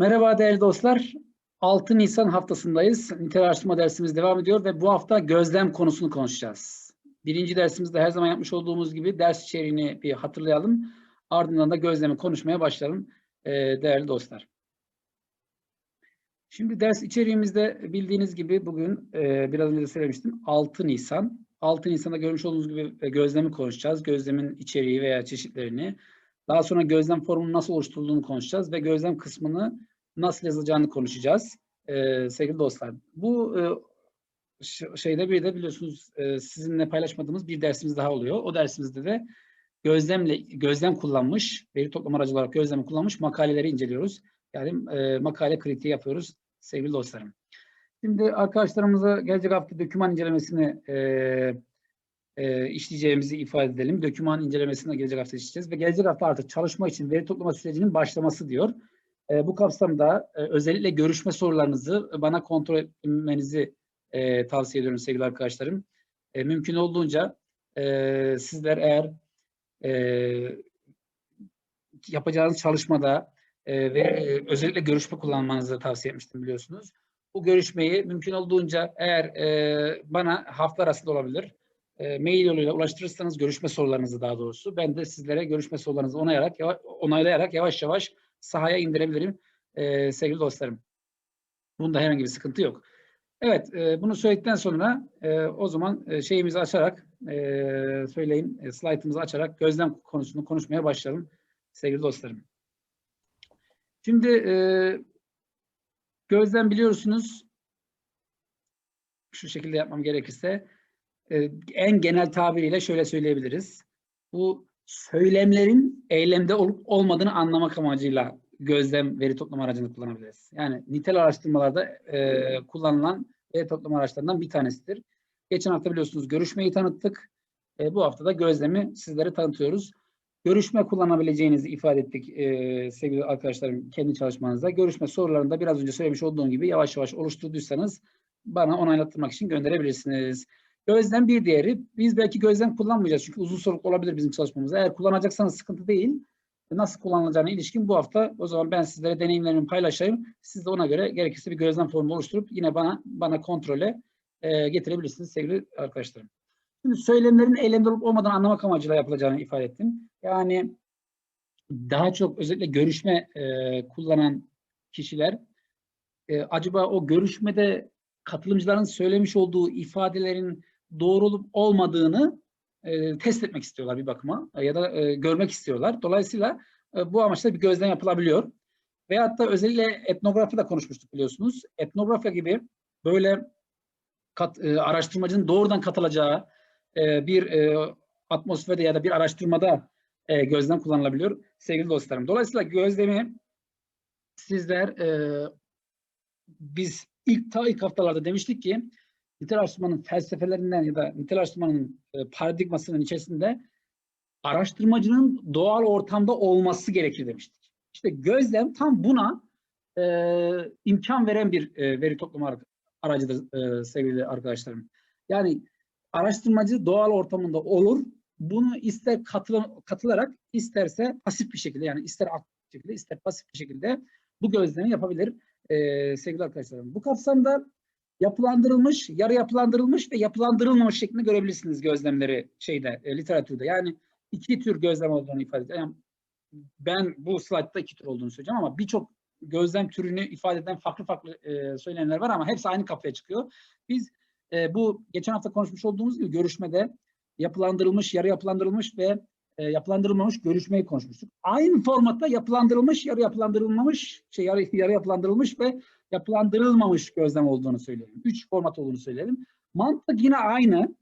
Merhaba değerli dostlar. 6 Nisan haftasındayız. Nitel araştırma dersimiz devam ediyor ve bu hafta gözlem konusunu konuşacağız. Birinci dersimizde her zaman yapmış olduğumuz gibi ders içeriğini bir hatırlayalım. Ardından da gözlemi konuşmaya başlayalım ee, değerli dostlar. Şimdi ders içeriğimizde bildiğiniz gibi bugün e, biraz önce de söylemiştim 6 Nisan. 6 Nisan'da görmüş olduğunuz gibi e, gözlemi konuşacağız. Gözlemin içeriği veya çeşitlerini. Daha sonra gözlem formunun nasıl oluşturulduğunu konuşacağız ve gözlem kısmını nasıl yazılacağını konuşacağız ee, sevgili dostlar. Bu e, şeyde bir de biliyorsunuz e, sizinle paylaşmadığımız bir dersimiz daha oluyor. O dersimizde de gözlemle gözlem kullanmış, veri toplama aracı olarak gözlemi kullanmış makaleleri inceliyoruz. Yani e, makale kritiği yapıyoruz sevgili dostlarım. Şimdi arkadaşlarımıza gelecek hafta doküman incelemesini e, e, işleyeceğimizi ifade edelim. Doküman incelemesine gelecek hafta işleyeceğiz ve gelecek hafta artık çalışma için veri toplama sürecinin başlaması diyor. E, bu kapsamda e, özellikle görüşme sorularınızı bana kontrol etmenizi e, tavsiye ediyorum sevgili arkadaşlarım. E, mümkün olduğunca sizler eğer yapacağınız çalışmada ve özellikle görüşme kullanmanızı tavsiye etmiştim biliyorsunuz. Bu görüşmeyi mümkün olduğunca eğer bana hafta arasında olabilir, mail yoluyla ulaştırırsanız görüşme sorularınızı daha doğrusu ben de sizlere görüşme sorularınızı onaylayarak, yava- onaylayarak yavaş yavaş sahaya indirebilirim e, sevgili dostlarım. Bunda herhangi bir sıkıntı yok. Evet, e, bunu söyledikten sonra e, o zaman e, şeyimizi açarak, e, söyleyeyim, e, slaytımızı açarak gözlem konusunu konuşmaya başlayalım sevgili dostlarım. Şimdi e, gözlem biliyorsunuz, şu şekilde yapmam gerekirse, e, en genel tabiriyle şöyle söyleyebiliriz. Bu söylemlerin eylemde olup olmadığını anlamak amacıyla gözlem veri toplama aracını kullanabiliriz. Yani nitel araştırmalarda e, kullanılan veri toplama araçlarından bir tanesidir. Geçen hafta biliyorsunuz görüşmeyi tanıttık. E, bu hafta da gözlemi sizlere tanıtıyoruz. Görüşme kullanabileceğinizi ifade ettik e, sevgili arkadaşlarım kendi çalışmanızda. Görüşme sorularında biraz önce söylemiş olduğum gibi yavaş yavaş oluşturduysanız bana onaylattırmak için gönderebilirsiniz. Gözlem bir diğeri. Biz belki gözlem kullanmayacağız çünkü uzun soluklu olabilir bizim çalışmamız. Eğer kullanacaksanız sıkıntı değil. Nasıl kullanılacağına ilişkin bu hafta o zaman ben sizlere deneyimlerimi paylaşayım. Siz de ona göre gerekirse bir gözlem formu oluşturup yine bana bana kontrole e, getirebilirsiniz sevgili arkadaşlarım. Şimdi söylemlerin eylemde olup olmadan anlamak amacıyla yapılacağını ifade ettim. Yani daha çok özellikle görüşme e, kullanan kişiler e, acaba o görüşmede katılımcıların söylemiş olduğu ifadelerin doğru olup olmadığını e, test etmek istiyorlar bir bakıma e, ya da e, görmek istiyorlar. Dolayısıyla e, bu amaçla bir gözlem yapılabiliyor. Veyahut da özellikle etnografi de konuşmuştuk biliyorsunuz. Etnografya gibi böyle kat, e, araştırmacının doğrudan katılacağı e, bir e, atmosferde ya da bir araştırmada e, gözlem kullanılabiliyor sevgili dostlarım. Dolayısıyla gözlemi sizler e, biz ilk ta ilk haftalarda demiştik ki nitel araştırmanın felsefelerinden ya da nitel araştırmanın e, paradigmasının içerisinde araştırmacının doğal ortamda olması gerekir demiştik. İşte gözlem tam buna e, imkan veren bir e, veri toplama ar- aracıdır e, sevgili arkadaşlarım. Yani araştırmacı doğal ortamında olur. Bunu ister katıla- katılarak isterse pasif bir şekilde yani ister aktif bir şekilde ister pasif bir şekilde bu gözlemi yapabilir e, sevgili arkadaşlarım. Bu kapsamda yapılandırılmış, yarı yapılandırılmış ve yapılandırılmamış şeklinde görebilirsiniz gözlemleri şeyde, e, literatürde. Yani iki tür gözlem olduğunu ifade ediyor. Yani ben bu slaytta iki tür olduğunu söyleyeceğim ama birçok gözlem türünü ifade eden farklı farklı e, söylemler var ama hepsi aynı kafaya çıkıyor. Biz e, bu geçen hafta konuşmuş olduğumuz gibi görüşmede yapılandırılmış, yarı yapılandırılmış ve e, yapılandırılmamış görüşmeyi konuşmuştuk. Aynı formatta yapılandırılmış, yarı yapılandırılmamış, şey yarı, yarı yapılandırılmış ve yapılandırılmamış gözlem olduğunu söyleyelim. Üç format olduğunu söyleyelim. Mantık yine aynı.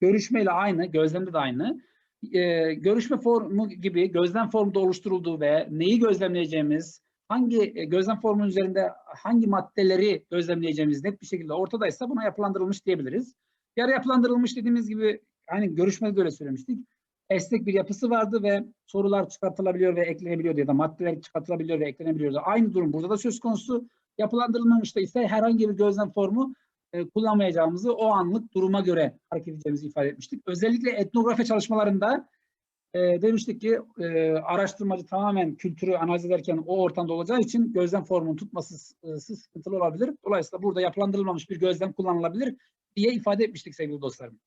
Görüşmeyle aynı, gözlemde de aynı. Ee, görüşme formu gibi gözlem formu da oluşturulduğu ve neyi gözlemleyeceğimiz, hangi e, gözlem formunun üzerinde hangi maddeleri gözlemleyeceğimiz net bir şekilde ortadaysa buna yapılandırılmış diyebiliriz. Yarı yapılandırılmış dediğimiz gibi hani görüşmede de öyle söylemiştik. Esnek bir yapısı vardı ve sorular çıkartılabiliyor ve eklenebiliyordu ya da maddeler çıkartılabiliyor ve eklenebiliyordu. Aynı durum burada da söz konusu. Yapılandırılmamışta ise herhangi bir gözlem formu e, kullanmayacağımızı o anlık duruma göre hareket edeceğimizi ifade etmiştik. Özellikle etnografi çalışmalarında e, demiştik ki e, araştırmacı tamamen kültürü analiz ederken o ortamda olacağı için gözlem formunu tutması e, sıkıntılı olabilir. Dolayısıyla burada yapılandırılmamış bir gözlem kullanılabilir diye ifade etmiştik sevgili dostlarım.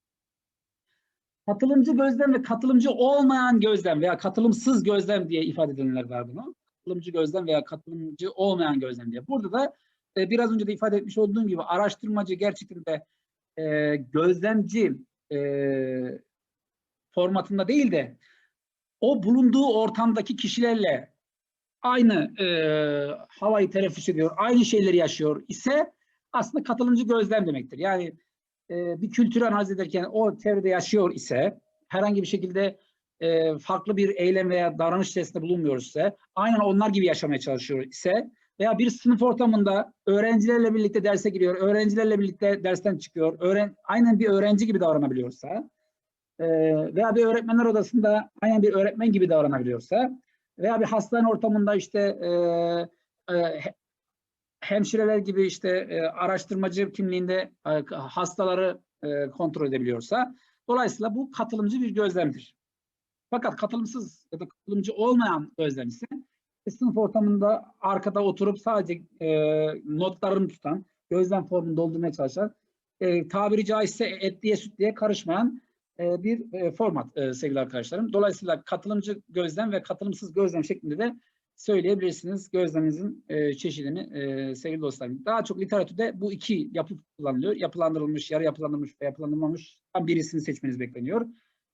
Katılımcı gözlem ve katılımcı olmayan gözlem veya katılımsız gözlem diye ifade edilenler var bunu. Katılımcı gözlem veya katılımcı olmayan gözlem diye. Burada da e, biraz önce de ifade etmiş olduğum gibi araştırmacı gerçekten de e, gözlemci e, formatında değil de o bulunduğu ortamdaki kişilerle aynı e, havayı teneffüs ediyor, aynı şeyleri yaşıyor ise aslında katılımcı gözlem demektir. Yani e, bir kültürü analiz ederken o çevrede yaşıyor ise herhangi bir şekilde e, farklı bir eylem veya davranış içerisinde bulunmuyor ise aynen onlar gibi yaşamaya çalışıyor ise veya bir sınıf ortamında öğrencilerle birlikte derse giriyor, öğrencilerle birlikte dersten çıkıyor, öğren aynen bir öğrenci gibi davranabiliyorsa e, veya bir öğretmenler odasında aynen bir öğretmen gibi davranabiliyorsa veya bir hastane ortamında işte e, e, hemşireler gibi işte e, araştırmacı kimliğinde e, hastaları e, kontrol edebiliyorsa dolayısıyla bu katılımcı bir gözlemdir. Fakat katılımsız ya da katılımcı olmayan gözlem ise sınıf ortamında arkada oturup sadece e, notlarını tutan, gözlem formunu doldurmaya çalışan, e, tabiri caizse etliye sütliye karışmayan e, bir e, format e, sevgili arkadaşlarım. Dolayısıyla katılımcı gözlem ve katılımsız gözlem şeklinde de söyleyebilirsiniz gözleminizin e, çeşidini e, sevgili dostlarım. Daha çok literatürde bu iki yapı kullanılıyor. Yapılandırılmış, yarı yapılandırılmış ve yapılandırılmamış birisini seçmeniz bekleniyor.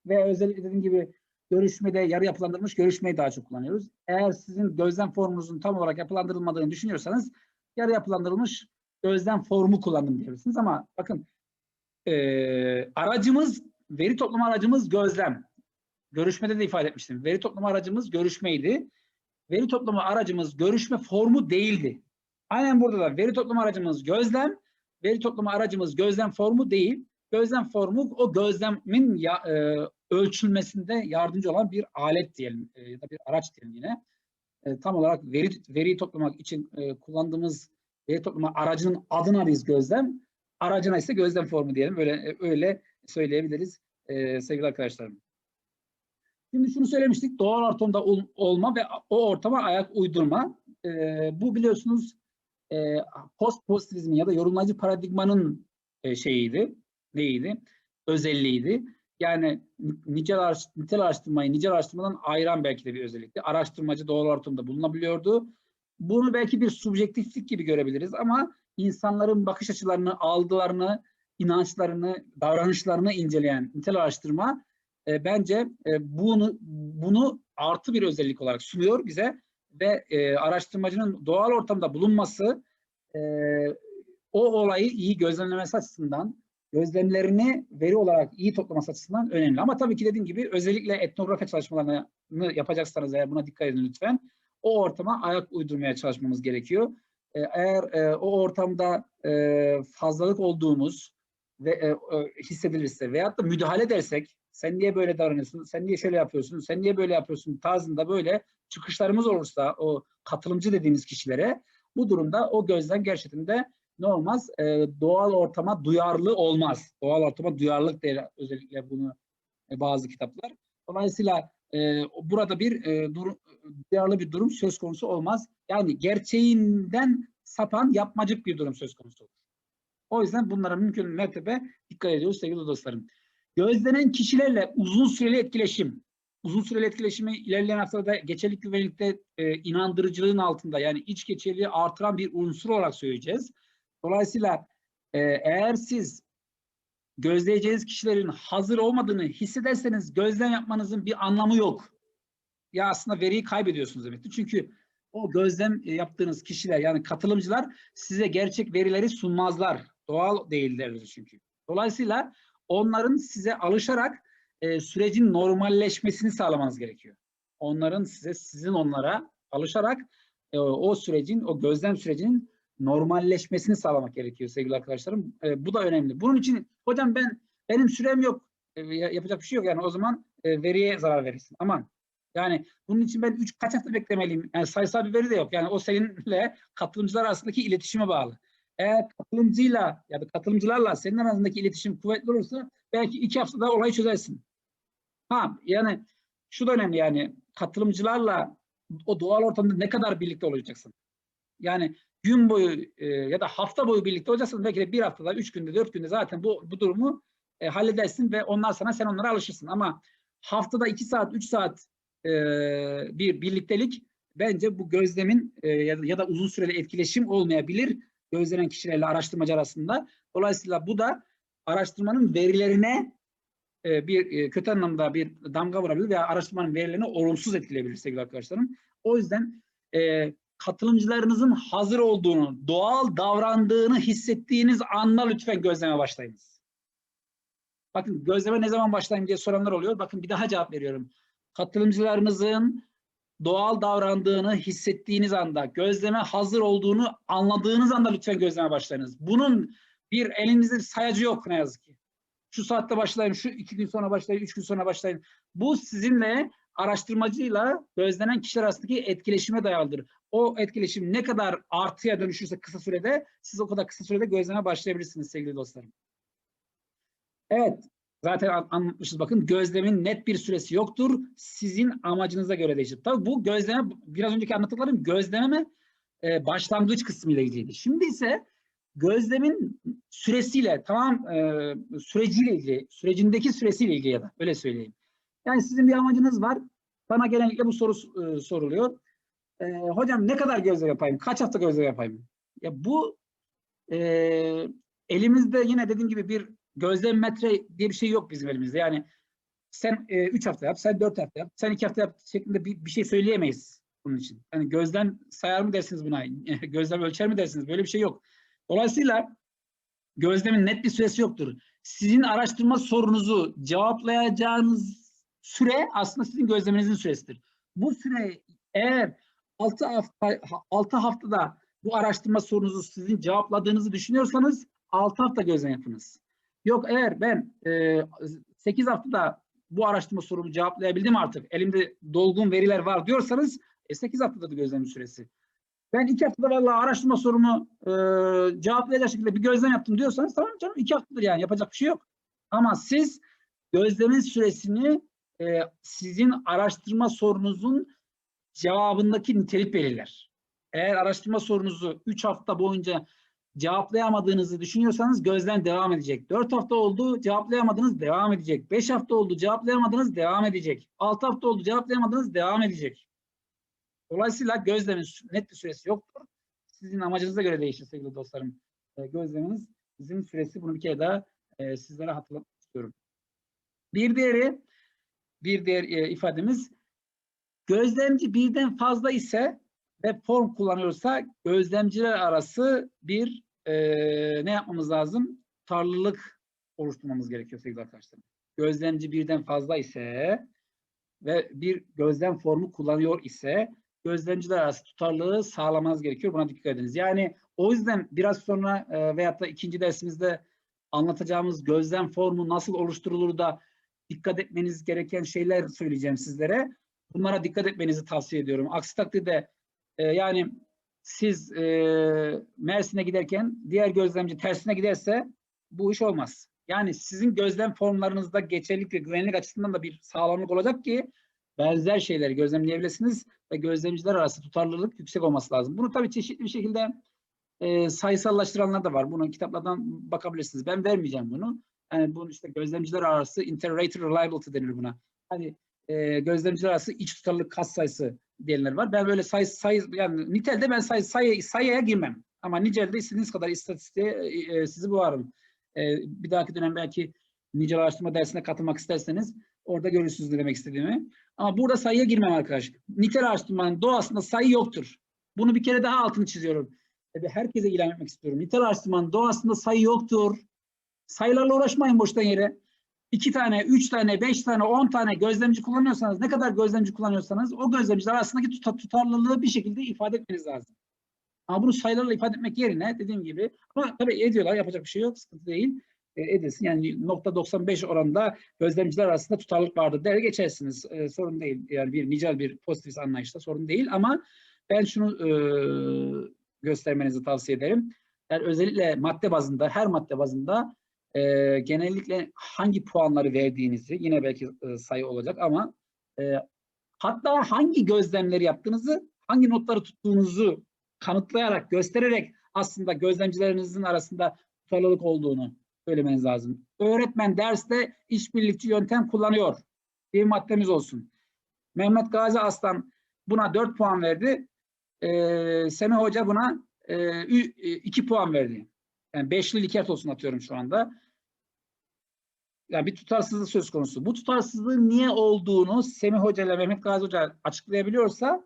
Ve özellikle dediğim gibi görüşmede yarı yapılandırılmış görüşmeyi daha çok kullanıyoruz. Eğer sizin gözlem formunuzun tam olarak yapılandırılmadığını düşünüyorsanız yarı yapılandırılmış gözlem formu kullandım diyebilirsiniz. Ama bakın e, aracımız, veri toplama aracımız gözlem. Görüşmede de ifade etmiştim. Veri toplama aracımız görüşmeydi. Veri toplama aracımız görüşme formu değildi. Aynen burada da veri toplama aracımız gözlem, veri toplama aracımız gözlem formu değil. Gözlem formu o gözlemin ya, e, ölçülmesinde yardımcı olan bir alet diyelim e, ya da bir araç diyelim yine. E, tam olarak veri veriyi toplamak için e, kullandığımız veri toplama aracının adına biz gözlem, aracına ise gözlem formu diyelim. Böyle e, öyle söyleyebiliriz e, sevgili arkadaşlarım. Şimdi şunu söylemiştik, doğal ortamda ol, olma ve o ortama ayak uydurma. E, bu biliyorsunuz e, post pozitivizmin ya da yorumlayıcı paradigmanın e, şeyiydi, neydi? Özelliğiydi. Yani nicel, nitel araştırmayı nicel araştırmadan ayıran belki de bir özellikti. Araştırmacı doğal ortamda bulunabiliyordu. Bunu belki bir subjektiflik gibi görebiliriz ama insanların bakış açılarını, algılarını, inançlarını, davranışlarını inceleyen nitel araştırma e, bence e, bunu bunu artı bir özellik olarak sunuyor bize ve e, araştırmacının doğal ortamda bulunması e, o olayı iyi gözlemlemesi açısından gözlemlerini veri olarak iyi toplaması açısından önemli. Ama tabii ki dediğim gibi özellikle etnografi çalışmalarını yapacaksanız eğer buna dikkat edin lütfen. O ortama ayak uydurmaya çalışmamız gerekiyor. Ee, eğer e, o ortamda e, fazlalık olduğumuz ve e, e, hissedilirse veyahut da müdahale edersek sen niye böyle davranıyorsun, sen niye şöyle yapıyorsun, sen niye böyle yapıyorsun tarzında böyle çıkışlarımız olursa o katılımcı dediğimiz kişilere bu durumda o gözden gerçekten de ne olmaz? E, doğal ortama duyarlı olmaz. Doğal ortama duyarlılık der özellikle bunu e, bazı kitaplar. Dolayısıyla e, burada bir e, durum, duyarlı bir durum söz konusu olmaz. Yani gerçeğinden sapan yapmacık bir durum söz konusu olur. O yüzden bunlara mümkün mertebe dikkat ediyoruz sevgili dostlarım. Gözlenen kişilerle uzun süreli etkileşim, uzun süreli etkileşimi ilerleyen haftada geçerlilik güvenlikte e, inandırıcılığın altında yani iç geçerliği artıran bir unsur olarak söyleyeceğiz. Dolayısıyla e, eğer siz gözleyeceğiniz kişilerin hazır olmadığını hissederseniz gözlem yapmanızın bir anlamı yok. Ya aslında veriyi kaybediyorsunuz demektir. Çünkü o gözlem yaptığınız kişiler yani katılımcılar size gerçek verileri sunmazlar. Doğal değillerdir çünkü. Dolayısıyla onların size alışarak e, sürecin normalleşmesini sağlamanız gerekiyor. Onların size, sizin onlara alışarak e, o sürecin, o gözlem sürecinin normalleşmesini sağlamak gerekiyor sevgili arkadaşlarım. E, bu da önemli. Bunun için hocam ben benim sürem yok. E, yapacak bir şey yok yani o zaman e, veriye zarar verirsin. Aman yani bunun için ben üç kaç hafta beklemeliyim? Yani sayısal bir veri de yok. Yani o seninle katılımcılar arasındaki iletişime bağlı. Eğer katılımcıyla ya da katılımcılarla senin arasındaki iletişim kuvvetli olursa belki iki haftada olayı çözersin. Ha yani şu da önemli yani katılımcılarla o doğal ortamda ne kadar birlikte olacaksın? Yani gün boyu e, ya da hafta boyu birlikte olacaksın. Belki de bir haftada, üç günde, dört günde zaten bu, bu durumu e, halledersin ve ondan sonra sen onlara alışırsın. Ama haftada iki saat, üç saat e, bir birliktelik bence bu gözlemin e, ya, da, ya da uzun süreli etkileşim olmayabilir gözlenen kişilerle araştırmacı arasında. Dolayısıyla bu da araştırmanın verilerine e, bir e, kötü anlamda bir damga vurabilir veya araştırmanın verilerini olumsuz etkileyebilir sevgili arkadaşlarım. O yüzden e, katılımcılarınızın hazır olduğunu, doğal davrandığını hissettiğiniz anda lütfen gözleme başlayınız. Bakın gözleme ne zaman başlayayım diye soranlar oluyor. Bakın bir daha cevap veriyorum. Katılımcılarınızın doğal davrandığını hissettiğiniz anda, gözleme hazır olduğunu anladığınız anda lütfen gözleme başlayınız. Bunun bir elinizde bir sayacı yok ne yazık ki. Şu saatte başlayın, şu iki gün sonra başlayın, üç gün sonra başlayın. Bu sizinle araştırmacıyla gözlenen kişiler arasındaki etkileşime dayalıdır. O etkileşim ne kadar artıya dönüşürse kısa sürede siz o kadar kısa sürede gözleme başlayabilirsiniz sevgili dostlarım. Evet, zaten an- anlatmışız bakın gözlemin net bir süresi yoktur. Sizin amacınıza göre değişir. Tabii bu gözleme biraz önceki anlattıklarım gözleme e, başlangıç kısmı ile ilgiliydi. Şimdi ise gözlemin süresiyle tamam e, süreciyle ilgili, sürecindeki süresiyle ilgili ya da öyle söyleyeyim. Yani sizin bir amacınız var. Bana genellikle bu soru e, soruluyor. E, hocam ne kadar gözlem yapayım? Kaç hafta gözlem yapayım? Ya bu e, elimizde yine dediğim gibi bir gözlem metre diye bir şey yok bizim elimizde. Yani sen 3 hafta yap, sen 4 hafta yap, sen 2 hafta yap şeklinde bir, bir şey söyleyemeyiz bunun için. Yani gözlem sayar mı dersiniz buna? gözlem ölçer mi dersiniz? Böyle bir şey yok. Dolayısıyla gözlemin net bir süresi yoktur. Sizin araştırma sorunuzu cevaplayacağınız süre aslında sizin gözleminizin süresidir. Bu süre eğer 6 hafta 6 haftada bu araştırma sorunuzu sizin cevapladığınızı düşünüyorsanız 6 hafta gözlem yapınız. Yok eğer ben e, 8 haftada bu araştırma sorumu cevaplayabildim artık. Elimde dolgun veriler var diyorsanız e, 8 haftada da gözlem süresi. Ben 2 haftada vallahi araştırma sorumu e, cevaplayacak şekilde bir gözlem yaptım diyorsanız tamam canım 2 haftadır yani yapacak bir şey yok. Ama siz gözlemin süresini e, sizin araştırma sorunuzun cevabındaki nitelik belirler. Eğer araştırma sorunuzu 3 hafta boyunca cevaplayamadığınızı düşünüyorsanız gözlem devam edecek. 4 hafta oldu cevaplayamadınız devam edecek. 5 hafta oldu cevaplayamadınız devam edecek. 6 hafta oldu cevaplayamadınız devam edecek. Dolayısıyla gözlemin net bir süresi yoktur. Sizin amacınıza göre değişir sevgili dostlarım. E, gözleminiz bizim süresi bunu bir kere daha e, sizlere hatırlatmak istiyorum. Bir diğeri bir diğer e, ifademiz gözlemci birden fazla ise ve form kullanıyorsa gözlemciler arası bir ne yapmamız lazım? Tutarlılık oluşturmamız gerekiyor sevgili arkadaşlar. Gözlemci birden fazla ise ve bir gözlem formu kullanıyor ise gözlemciler arası tutarlılığı sağlamanız gerekiyor. Buna dikkat ediniz. Yani o yüzden biraz sonra e, veyahut da ikinci dersimizde anlatacağımız gözlem formu nasıl oluşturulur da dikkat etmeniz gereken şeyler söyleyeceğim sizlere. Bunlara dikkat etmenizi tavsiye ediyorum. Aksi takdirde e, yani siz e, Mersin'e giderken diğer gözlemci tersine giderse bu iş olmaz. Yani sizin gözlem formlarınızda geçerlilik ve güvenlik açısından da bir sağlamlık olacak ki benzer şeyleri gözlemleyebilirsiniz ve gözlemciler arası tutarlılık yüksek olması lazım. Bunu tabii çeşitli bir şekilde e, sayısallaştıranlar da var. Bunu kitaplardan bakabilirsiniz. Ben vermeyeceğim bunu. Yani bunu işte gözlemciler arası inter-rater reliability denir buna. Hani e, gözlemciler arası iç tutarlılık kas sayısı diyenler var. Ben böyle sayı sayı yani nitelde ben sayı, sayı sayıya girmem. Ama nicelde istediğiniz kadar istatistiğe e, e, sizi boğarım. E, bir dahaki dönem belki nicel araştırma dersine katılmak isterseniz orada görürsünüz ne demek istediğimi. Ama burada sayıya girmem arkadaş. Nitel araştırmanın doğasında sayı yoktur. Bunu bir kere daha altını çiziyorum. Tabii herkese ilan etmek istiyorum. Nitel araştırmanın doğasında sayı yoktur. Sayılarla uğraşmayın boştan yere. İki tane, üç tane, beş tane, on tane gözlemci kullanıyorsanız, ne kadar gözlemci kullanıyorsanız o gözlemciler arasındaki tutar, tutarlılığı bir şekilde ifade etmeniz lazım. Ama bunu sayılarla ifade etmek yerine dediğim gibi ama tabii ediyorlar yapacak bir şey yok sıkıntı değil e, edilsin. Yani nokta 95 oranında gözlemciler arasında tutarlılık vardır der geçersiniz. E, sorun değil. Yani bir nicel bir pozitif anlayışta sorun değil ama ben şunu e, göstermenizi tavsiye ederim. Yani özellikle madde bazında her madde bazında e, genellikle hangi puanları verdiğinizi yine belki e, sayı olacak ama e, hatta hangi gözlemleri yaptığınızı, hangi notları tuttuğunuzu kanıtlayarak, göstererek aslında gözlemcilerinizin arasında tutarlılık olduğunu söylemeniz lazım. Öğretmen derste işbirlikçi yöntem kullanıyor bir maddemiz olsun. Mehmet Gazi Aslan buna 4 puan verdi. Ee, Semih Hoca buna 2 puan verdi. Yani beşli likert olsun atıyorum şu anda. Yani bir tutarsızlık söz konusu. Bu tutarsızlığın niye olduğunu Semih Hoca ile Mehmet Gazi Hoca açıklayabiliyorsa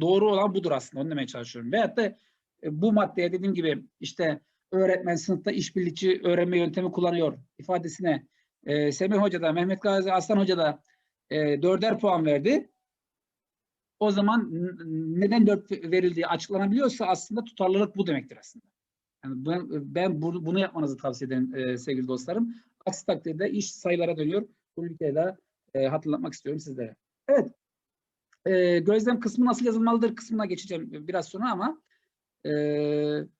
doğru olan budur aslında. Onu demeye çalışıyorum. Veyahut da e, bu maddeye dediğim gibi işte öğretmen sınıfta işbirlikçi öğrenme yöntemi kullanıyor ifadesine e, Semih Hoca da Mehmet Gazi Aslan Hoca da e, dörder puan verdi. O zaman neden dört verildiği açıklanabiliyorsa aslında tutarlılık bu demektir aslında. Yani ben, ben bu- bunu yapmanızı tavsiye ederim e, sevgili dostlarım. Aksi takdirde iş sayılara dönüyor. Bunu bir kere daha e, hatırlatmak istiyorum sizlere. Evet. E, gözlem kısmı nasıl yazılmalıdır kısmına geçeceğim biraz sonra ama e,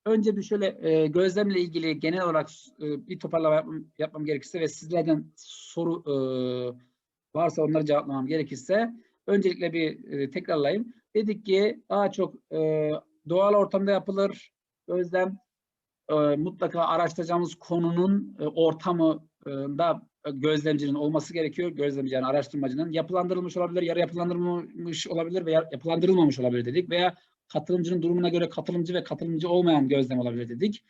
önce bir şöyle e, gözlemle ilgili genel olarak e, bir toparlama yapmam, yapmam gerekirse ve sizlerden soru e, varsa onları cevaplamam gerekirse öncelikle bir e, tekrarlayayım. Dedik ki daha çok e, doğal ortamda yapılır gözlem e, mutlaka araştıracağımız konunun e, ortamında e, gözlemcinin olması gerekiyor. Gözlemci yani araştırmacının yapılandırılmış olabilir, yarı yapılandırılmış olabilir veya yapılandırılmamış olabilir dedik veya katılımcının durumuna göre katılımcı ve katılımcı olmayan gözlem olabilir dedik.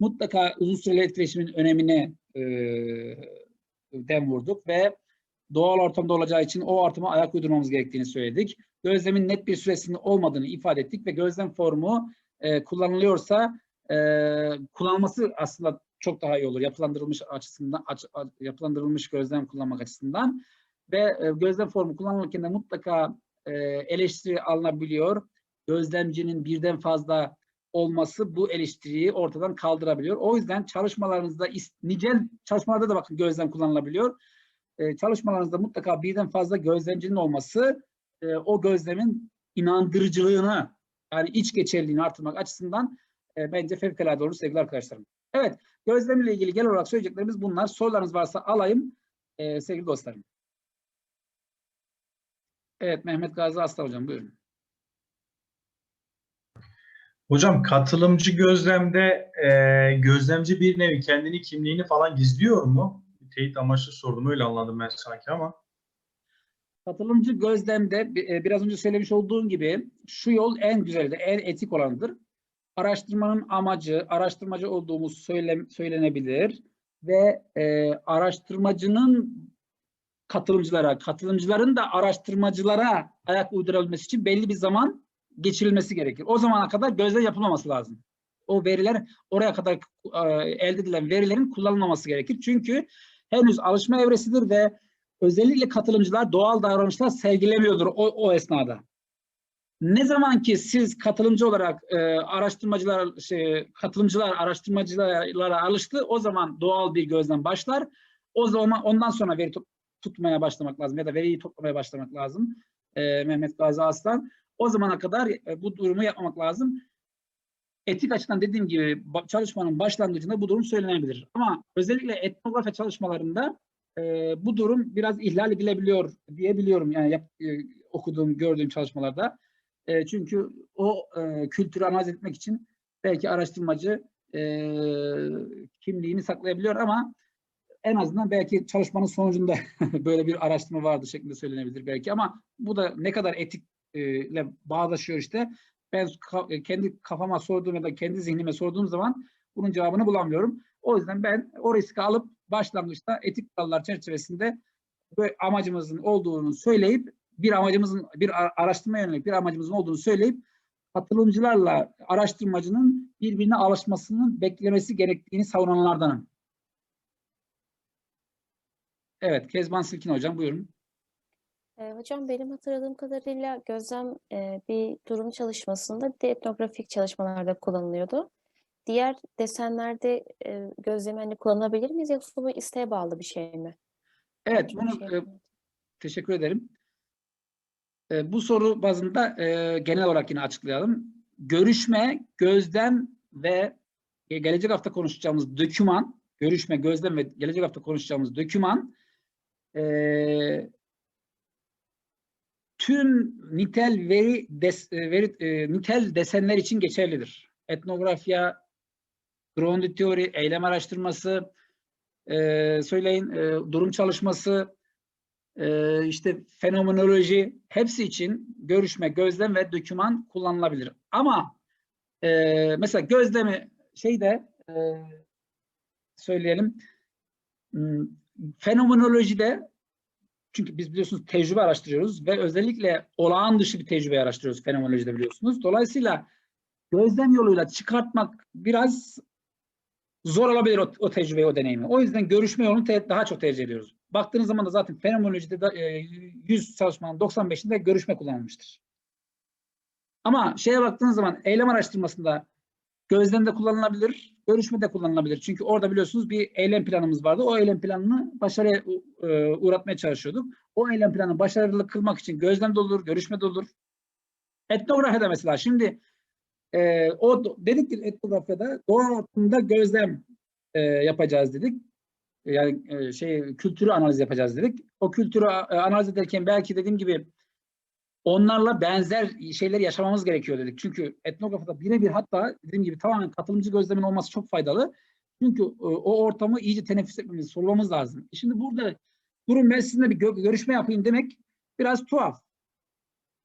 Mutlaka uzun süreli etkileşimin önemine e, dem vurduk ve doğal ortamda olacağı için o ortama ayak uydurmamız gerektiğini söyledik. Gözlemin net bir süresinin olmadığını ifade ettik ve gözlem formu e, kullanılıyorsa e, kullanılması aslında çok daha iyi olur yapılandırılmış açısından aç, yapılandırılmış gözlem kullanmak açısından ve e, gözlem formu kullanılırken de mutlaka e, eleştiri alınabiliyor. Gözlemcinin birden fazla olması bu eleştiriyi ortadan kaldırabiliyor. O yüzden çalışmalarınızda nicel çalışmalarda da bakın gözlem kullanılabiliyor. E, çalışmalarınızda mutlaka birden fazla gözlemcinin olması e, o gözlemin inandırıcılığını yani iç geçerliliğini artırmak açısından e, bence fevkalade olur sevgili arkadaşlarım. Evet, gözlemle ilgili genel olarak söyleyeceklerimiz bunlar. Sorularınız varsa alayım e, sevgili dostlarım. Evet, Mehmet Gazi Aslan Hocam buyurun. Hocam katılımcı gözlemde e, gözlemci bir nevi kendini kimliğini falan gizliyor mu? Teyit amaçlı sordum öyle anladım ben sanki ama. Katılımcı gözlemde e, biraz önce söylemiş olduğum gibi şu yol en güzeli de en etik olanıdır. Araştırmanın amacı, araştırmacı olduğumuz söylem, söylenebilir ve e, araştırmacının katılımcılara, katılımcıların da araştırmacılara ayak uydurabilmesi için belli bir zaman geçirilmesi gerekir. O zamana kadar gözlem yapılmaması lazım. O veriler oraya kadar e, elde edilen verilerin kullanılmaması gerekir. Çünkü henüz alışma evresidir ve özellikle katılımcılar doğal davranışlar sergilemiyordur o, o esnada. Ne zaman ki siz katılımcı olarak e, araştırmacılar, şey, katılımcılar araştırmacılara alıştı, o zaman doğal bir gözlem başlar. O zaman ondan sonra veri tutmaya başlamak lazım ya da veriyi toplamaya başlamak lazım. E, Mehmet Gazi Aslan. O zamana kadar e, bu durumu yapmamak lazım. Etik açıdan dediğim gibi çalışmanın başlangıcında bu durum söylenebilir. Ama özellikle etnografya çalışmalarında e, bu durum biraz ihlal edilebiliyor diyebiliyorum yani yap, e, okuduğum, gördüğüm çalışmalarda. E, çünkü o e, kültürü analiz etmek için belki araştırmacı e, kimliğini saklayabiliyor ama en azından belki çalışmanın sonucunda böyle bir araştırma vardı şeklinde söylenebilir belki ama bu da ne kadar etikle bağdaşıyor işte. Ben ka- kendi kafama sorduğum ya da kendi zihnime sorduğum zaman bunun cevabını bulamıyorum. O yüzden ben o riski alıp başlangıçta etik kurallar çerçevesinde amacımızın olduğunu söyleyip bir amacımızın bir araştırma yönelik bir amacımızın olduğunu söyleyip katılımcılarla araştırmacının birbirine alışmasının beklemesi gerektiğini savunanlardanım. Evet, Kezban Silkin hocam buyurun. Ee, hocam benim hatırladığım kadarıyla gözlem e, bir durum çalışmasında bir de etnografik çalışmalarda kullanılıyordu. Diğer desenlerde e, gözlemi hani kullanabilir miyiz yoksa bu isteğe bağlı bir şey mi? Evet, bunu şey e, teşekkür ederim. E, bu soru bazında e, genel olarak yine açıklayalım. Görüşme, gözlem ve gelecek hafta konuşacağımız döküman, görüşme, gözlem ve gelecek hafta konuşacağımız döküman e, tüm nitel veri, des, e, veri e, nitel desenler için geçerlidir. Etnografya, ground teori, eylem araştırması, e, söyleyin e, durum çalışması, e, işte fenomenoloji hepsi için görüşme, gözlem ve doküman kullanılabilir. Ama e, mesela gözlemi şeyde e, söyleyelim hmm, fenomenolojide çünkü biz biliyorsunuz tecrübe araştırıyoruz ve özellikle olağan dışı bir tecrübe araştırıyoruz fenomenolojide biliyorsunuz. Dolayısıyla gözlem yoluyla çıkartmak biraz zor olabilir o, o tecrübeyi, o deneyimi. O yüzden görüşme yolunu daha çok tercih ediyoruz. Baktığınız zaman da zaten fenomenolojide de, e, 100 çalışmanın 95'inde görüşme kullanılmıştır. Ama şeye baktığınız zaman eylem araştırmasında gözlemde kullanılabilir, görüşmede kullanılabilir. Çünkü orada biliyorsunuz bir eylem planımız vardı. O eylem planını başarıya e, uğratmaya çalışıyorduk. O eylem planını başarılı kılmak için gözlemde olur, görüşmede olur. Etnografide mesela şimdi e, o dedik ki etnografyada doğa ortamında gözlem e, yapacağız dedik. Yani e, şey kültürü analiz yapacağız dedik. O kültürü e, analiz ederken belki dediğim gibi onlarla benzer şeyler yaşamamız gerekiyor dedik. Çünkü etnografide birebir hatta dediğim gibi tamamen katılımcı gözlemin olması çok faydalı. Çünkü e, o ortamı iyice teneffüs etmemiz, solumamız lazım. Şimdi burada durun ben sizinle bir gö- görüşme yapayım demek biraz tuhaf.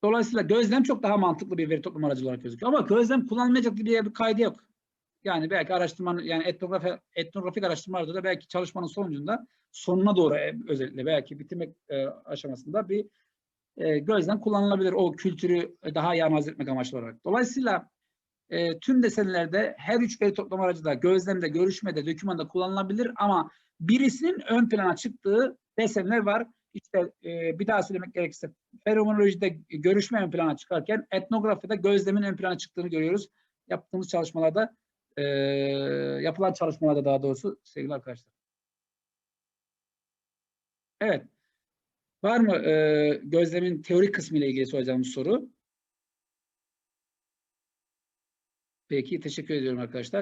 Dolayısıyla gözlem çok daha mantıklı bir veri toplama aracı olarak gözüküyor. Ama gözlem kullanılmayacak diye bir kaydı yok. Yani belki araştırmanın yani etnografi, etnografik araştırmalarda da belki çalışmanın sonucunda sonuna doğru e, özellikle belki bitirmek e, aşamasında bir e, gözlem kullanılabilir o kültürü daha iyi analiz etmek amaçlı olarak. Dolayısıyla e, tüm desenlerde her üç veri toplama aracı da gözlemde, görüşmede, dokümanda kullanılabilir ama birisinin ön plana çıktığı desenler var. İşte e, bir daha söylemek gerekirse fenomenolojide görüşme ön plana çıkarken etnografide gözlemin ön plana çıktığını görüyoruz. Yaptığımız çalışmalarda e, yapılan çalışmalarda daha doğrusu sevgili arkadaşlar. Evet. Var mı e, gözlemin teorik kısmı ile ilgili soracağımız soru? Peki teşekkür ediyorum arkadaşlar.